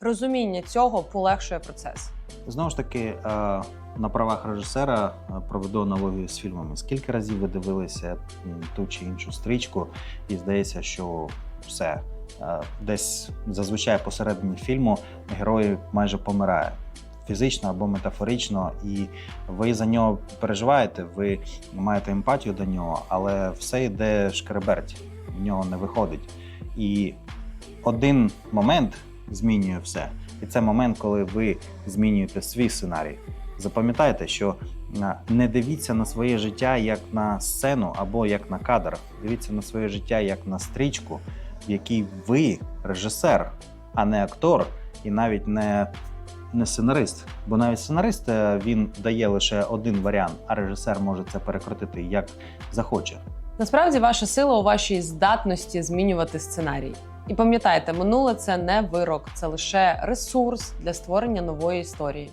розуміння цього полегшує процес. Знову ж таки, е, на правах режисера е, проведу аналогію з фільмами. Скільки разів ви дивилися ту чи іншу стрічку, і здається, що все. е, Десь зазвичай посередині фільму герой майже помирає фізично або метафорично, і ви за нього переживаєте, ви маєте емпатію до нього, але все йде шкереберть, в нього не виходить. І один момент змінює все. І це момент, коли ви змінюєте свій сценарій. Запам'ятайте, що не дивіться на своє життя як на сцену або як на кадр. Дивіться на своє життя як на стрічку, в якій ви режисер, а не актор, і навіть не, не сценарист. Бо навіть сценарист е, він дає лише один варіант, а режисер може це перекрутити як захоче. Насправді, ваша сила у вашій здатності змінювати сценарій. І пам'ятайте, минуле це не вирок, це лише ресурс для створення нової історії.